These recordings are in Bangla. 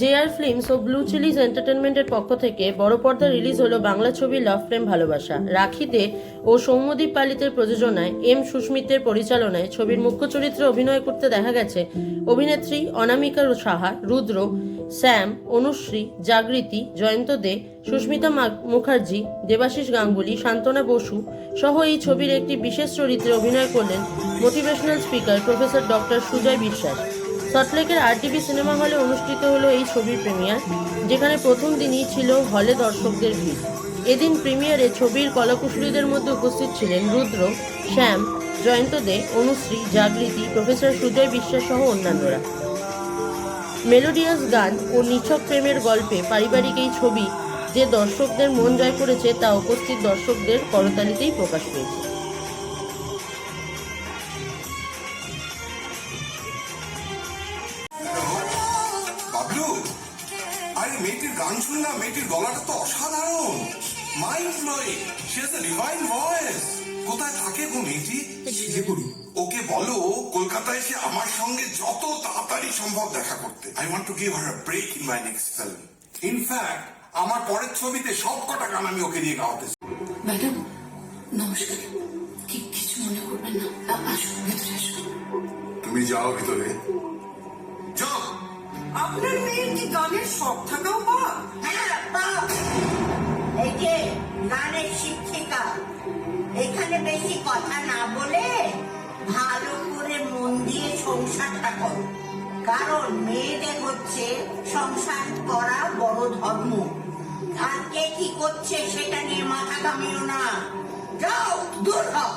জে আর ফিল্মস ও ব্লু চিলিজ এন্টারটেনমেন্টের পক্ষ থেকে বড় পর্দা রিলিজ হলো বাংলা ছবি লাভ প্রেম ভালোবাসা। রাখিতে ও সৌম্যদীপ পালিতের প্রযোজনায় এম সুস্মিতের পরিচালনায় ছবির মুখ্য চরিত্রে অভিনয় করতে দেখা গেছে অভিনেত্রী অনামিকা সাহা, রুদ্র, স্যাম, অনুশ্রী, জাগৃতি, জয়ন্ত দে, সুস্মিতা মুখার্জি, দেবাশিস গাঙ্গুলি, শান্তনা বসু সহ এই ছবির একটি বিশেষ চরিত্রে অভিনয় করলেন motivational speaker professor doctor Sujoy Biswas. সল্টলেকের আরটিভি সিনেমা হলে অনুষ্ঠিত হলো এই ছবির প্রিমিয়ার যেখানে প্রথম দিনই ছিল হলে দর্শকদের ভিড়। এদিন প্রিমিয়ারে ছবির কলাকুশলীদের মধ্যে উপস্থিত ছিলেন রুদ্র, শ্যাম, জয়ন্ত দে, অনুশ্রী, জাগৃতি, প্রফেসর সুজয় বিশ্বাস সহ অন্যান্যরা। মেলোডিয়াস গান ও নিছক প্রেমের গল্পে পারিবারিক এই ছবি যে দর্শকদের মন জয় করেছে তা উপস্থিত দর্শকদের করতালিতেই প্রকাশ পেয়েছে। গলাটা তো অসাধারণ। Mind blowing she has divine voice কোথায় থাকে গো মেয়েটি? শিলিগুড়ি ওকে বলো কলকাতায় এসে আমার সঙ্গে যত তাড়াতাড়ি সম্ভব দেখা করতে। I want to give her break in my next film in fact আমার পরের ছবিতে সব কটা গান আমি ওকে দিয়ে গাওয়াতে ম্যাডাম নমস্কার। কি কিছু মনে করবেন না। আসুন ভেতরে আসুন। তুমি যাও ভিতরে। গানের শখ থাকাও বা হ্যাঁ, যে গানের শিক্ষিকা এখানে বেশি কথা না বলে ভালো করে মন দিয়ে সংসারটা করো। কারণ মেয়েদের হচ্ছে সংসার করা বড় ধর্ম। আর কে কি করছে সেটা নিয়ে মাথা কামিও না। যাও দূর হও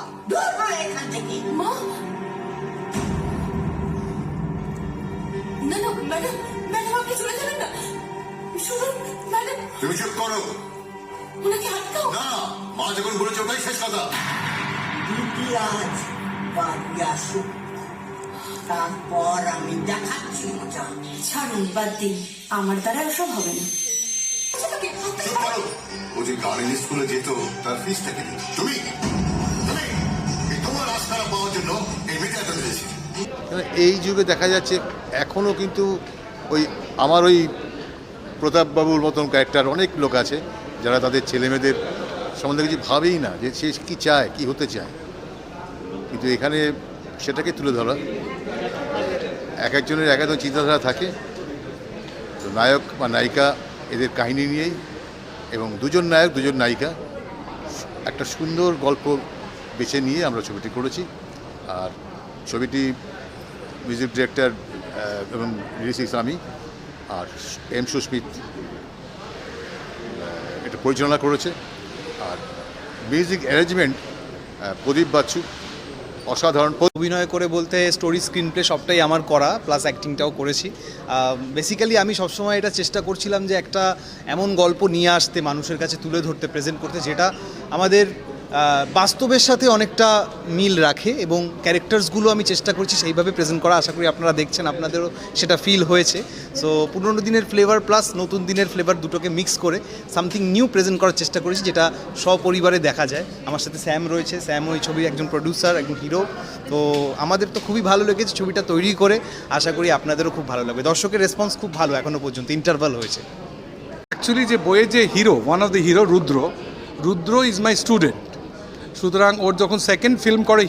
না মা যখন বলেছে ওটাই শেষ কথা। দিদি আজ বাড়ি আসুক। তারপর আমি দেখাচ্ছি মজা। ছাড়ুন বাদ দিন। আমার দ্বারা ওসব হবে না। চুপ করো। ও যে গার্ডেন স্কুলে যেত তার ফিসটা কে তুমি তুমি এই তোমার রাস্তাটা পাওয়ার জন্য এই মেয়েটা এত বেড়েছে এই যুগে দেখা যাচ্ছে এখনও কিন্তু ওই আমার ওই প্রতাপবাবুর মতন ক্যারেক্টার অনেক লোক আছে। যারা তাদের ছেলেমেয়েদের সম্বন্ধে কিছু ভাবেই না যে সে কী চায়, কী হতে চায়। কিন্তু এখানে সেটাকে তুলে ধরা। এক একজনের এক একজন চিন্তাধারা থাকে। তো নায়ক বা নায়িকা এদের কাহিনী নিয়েই এবং দুজন নায়ক, দুজন নায়িকা একটা সুন্দর গল্প বেছে নিয়ে আমরা ছবিটি করেছি। আর ছবিটি মিউজিক ডিরেক্টর এবং লিরিক্স আমি আর এম সুস্মিত এটা পরিচালনা করেছে। আর মিউজিক অ্যারেঞ্জমেন্ট প্রদীপ বাচ্চু, অসাধারণ। অভিনয় করে বলতে স্টোরি, স্ক্রিন প্লে সবটাই আমার করা, প্লাস অ্যাক্টিংটাও করেছি। বেসিক্যালি আমি সবসময় এটা চেষ্টা করছিলাম যে একটা এমন গল্প নিয়ে আসতে, মানুষের কাছে তুলে ধরতে প্রেজেন্ট করতে, যেটা আমাদের বাস্তবের সাথে অনেকটা মিল রাখে এবং ক্যারেক্টার্সগুলো আমি চেষ্টা করছি সেইভাবে প্রেজেন্ট করা। আশা করি আপনারা দেখছেন, আপনাদেরও সেটা ফিল হয়েছে। সো পুরনো দিনের ফ্লেভার প্লাস নতুন দিনের ফ্লেভার দুটোকে মিক্স করে সামথিং নিউ প্রেজেন্ট করার চেষ্টা করেছি, যেটা সপরিবারে দেখা যায়। আমার সাথে স্যাম রয়েছে। স্যাম ওই ছবির একজন প্রডিউসার একজন হিরো তো আমাদের তো খুবই ভালো লেগেছে ছবিটা তৈরি করে। আশা করি আপনাদেরও খুব ভালো লাগবে। দর্শকের রেসপন্স খুব ভালো এখনও পর্যন্ত ইন্টারভাল হয়েছে। অ্যাকচুয়ালি যে বইয়ের যে hero one of the hero Rudra Rudra is my student সুতরাং ওর যখন সেকেন্ড ফিল্ম করে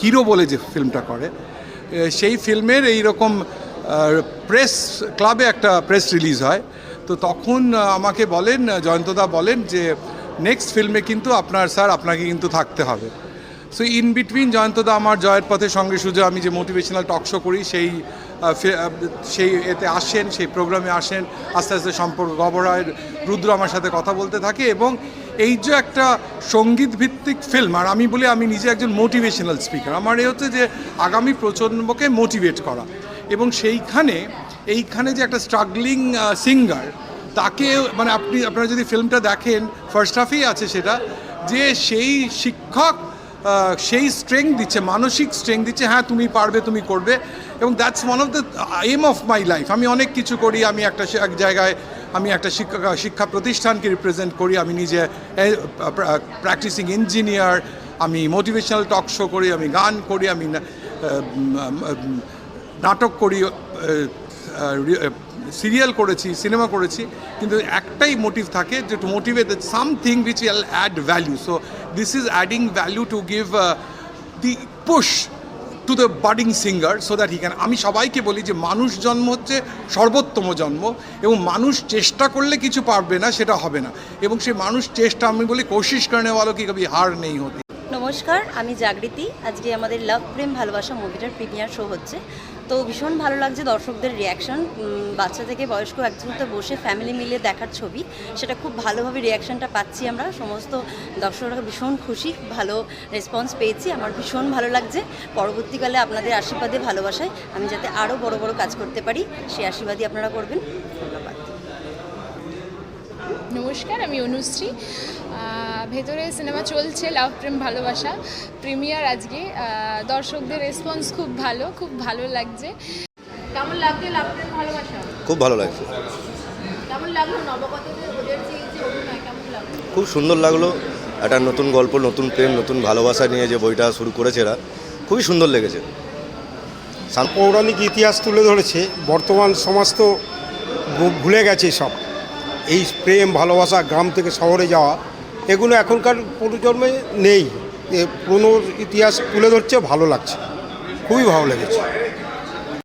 হিরো বলে যে ফিল্মটা করে সেই ফিল্মের এইরকম প্রেস ক্লাবে একটা প্রেস রিলিজ হয়। তো তখন আমাকে বলেন জয়ন্তদা বলেন যে নেক্সট ফিল্মে কিন্তু আপনার স্যার আপনাকে কিন্তু থাকতে হবে। সো ইন বিটুইন জয়ন্তদা আমার জয়ের পথের সঙ্গে সুযোগ আমি যে মোটিভেশনাল টক শো করি, সেই সেই এতে আসেন, সেই প্রোগ্রামে আসেন। আস্তে আস্তে সম্পর্ক গবর হয় রুদ্র আমার সাথে কথা বলতে থাকে এবং এই যে একটা সংগীত ভিত্তিক ফিল্ম আর আমি বলি আমি নিজে একজন মোটিভেশনাল স্পিকার আমার এ হচ্ছে যে আগামী প্রজন্মকে মোটিভেট করা। এবং সেইখানে, এইখানে যে একটা স্ট্রাগলিং সিঙ্গার তাকে মানে আপনি, আপনারা যদি ফিল্মটা দেখেন ফার্স্ট হাফেই আছে সেটা, যে সেই শিক্ষক সেই স্ট্রেংথ দিচ্ছে, মানসিক স্ট্রেংথ দিচ্ছে হ্যাঁ তুমি পারবে, তুমি করবে। এবং that's one of the aim of my life আমি অনেক কিছু করি, আমি একটা এক জায়গায় আমি একটা শিক্ষা শিক্ষা প্রতিষ্ঠানকে রিপ্রেজেন্ট করি, আমি নিজে প্র্যাকটিসিং ইঞ্জিনিয়ার আমি মোটিভেশনাল টক শো করি, আমি গান করি, আমি নাটক করি সিরিয়াল করেছি সিনেমা করেছি, কিন্তু একটাই মোটিভ থাকে যে to motivate something which will add value so this is adding value to give the push to the budding singer so that he can আমি সবাইকে বলি যে মানুষ জন্ম হচ্ছে সর্বোত্তম জন্ম এবং মানুষ চেষ্টা করলে কিছু পারবে না, সেটা হবে না। এবং সেই মানুষ চেষ্টা, আমি বলি কোশিস বলো কি কবি, হার নেই হতে। নমস্কার, আমি জাগৃতি। আজকে আমাদের লাভ প্রেম ভালোবাসা মুভিটার প্রিমিয়ার শো হচ্ছে। তো ভীষণ ভালো লাগছে দর্শকদের রিয়াকশন বাচ্চা থেকে বয়স্ক একজনতে বসে ফ্যামিলি মিলে দেখার ছবি। সেটা খুব ভালোভাবে রিয়াকশনটা পাচ্ছি আমরা। সমস্ত দর্শকরা ভীষণ খুশি, ভালো রেসপন্স পেয়েছি। আমার ভীষণ ভালো লাগছে। পরবর্তীকালে আপনাদের আশীর্বাদে, ভালোবাসায় আমি যাতে আরও বড় বড় কাজ করতে পারি সেই আশীর্বাদই আপনারা করবেন। ধন্যবাদ। নমস্কার, আমি অনুশ্রী। ভেতরে সিনেমা চলছে লাভ প্রেম ভালোবাসা প্রিমিয়ার আজকে। দর্শকদের রেসপন্স খুব ভালো খুব ভালো লাগছে। কেমন লাগছে লাভ প্রেম ভালোবাসা? খুব ভালো লাগছে। কেমন লাগল নবগতদের ওদের যে যে অভিনয় কেমন লাগল? খুব সুন্দর লাগল। একটা নতুন গল্প নতুন প্রেম নতুন ভালোবাসা নিয়ে যে বইটা শুরু করেছে এরা খুবই সুন্দর লেগেছে। পৌরাণিক ইতিহাস তুলে ধরেছে বর্তমান সমাজ তো ভুলে গেছে সব। এই প্রেম ভালোবাসা গ্রাম থেকে শহরে যাওয়া এগুলো এখনকার প্রজন্মে নেই। পুরনো ইতিহাস তুলে ধরছে ভালো লাগছে। খুবই ভালো লেগেছে।